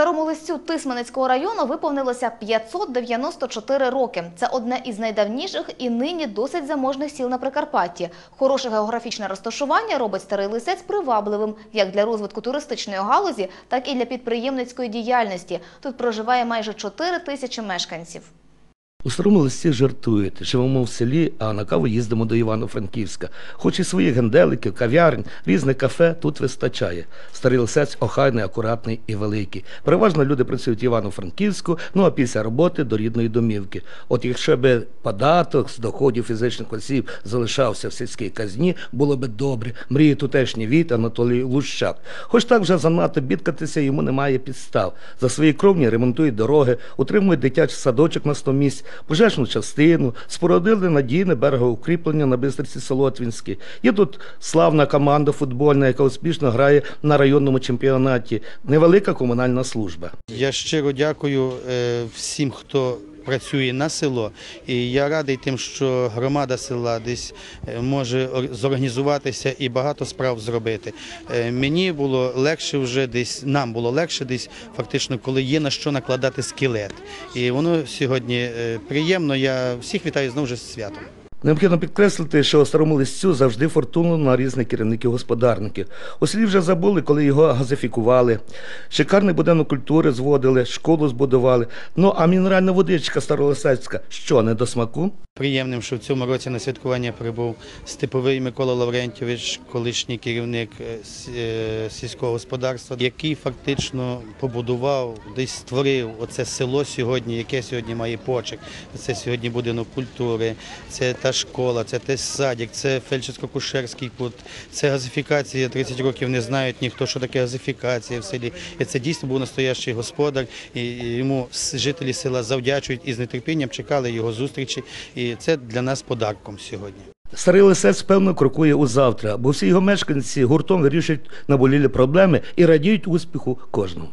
Старому листю Тисменецького району виповнилося 594 роки. Це одне із найдавніших і нині досить заможних сіл на Прикарпатті. Хороше географічне розташування робить старий лисець привабливим як для розвитку туристичної галузі, так і для підприємницької діяльності. Тут проживає майже 4 тисячі мешканців. У старому листі жартуєте, живемо в селі, а на каву їздимо до Івано-Франківська. Хоч і своїх генделиків, кав'ярень, різних кафе тут вистачає. Старий лисець охайний, акуратний і великий. Переважно люди працюють в Івано-Франківську, ну а після роботи до рідної домівки. От якщо би податок з доходів фізичних осіб залишався в сільській казні, було би добре. Мріє тутешній від Анатолій Лущак. Хоч так вже занадто бідкатися йому немає підстав. За свої кровні ремонтують дороги, утримують дитячий садочок на 100 місць, пожежну частину, спорудили надійне берегоукріплення на Бистриці Солотвінській. Є тут славна команда футбольна, яка успішно грає на районному чемпіонаті. Невелика комунальна служба. Я щиро дякую е, всім, хто працює на село. І я радий тим, що громада села десь е, може зорганізуватися і багато справ зробити. Е, Мені було легше вже десь, нам було легше десь, фактично, коли є на що накладати скелет. І воно сьогодні е, приємно. Я всіх вітаю знову ж з святом. Необхідно підкреслити, що старому листцю завжди фортуну на різних керівників господарників. У селі вже забули, коли його газифікували. Шикарний будинок культури зводили, школу збудували. Ну а мінеральна водичка старолисецька, що не до смаку? Приємним, що в цьому році на святкування прибув Степовий Микола Лаврентьович, колишній керівник е, е, сільського господарства, який фактично побудував, десь створив оце село сьогодні, яке сьогодні має почек. Це сьогодні будинок культури, це та школа, це те садик, це фельдшерсько-кушерський кут, це газифікація. 30 років не знають ніхто, що таке газифікація в селі. І це дійсно був настоящий господар, і йому жителі села завдячують і з нетерпінням чекали його зустрічі. І це для нас подарком сьогодні. Старий лисець певно крокує у завтра, бо всі його мешканці гуртом вирішують наболілі проблеми і радіють успіху кожному.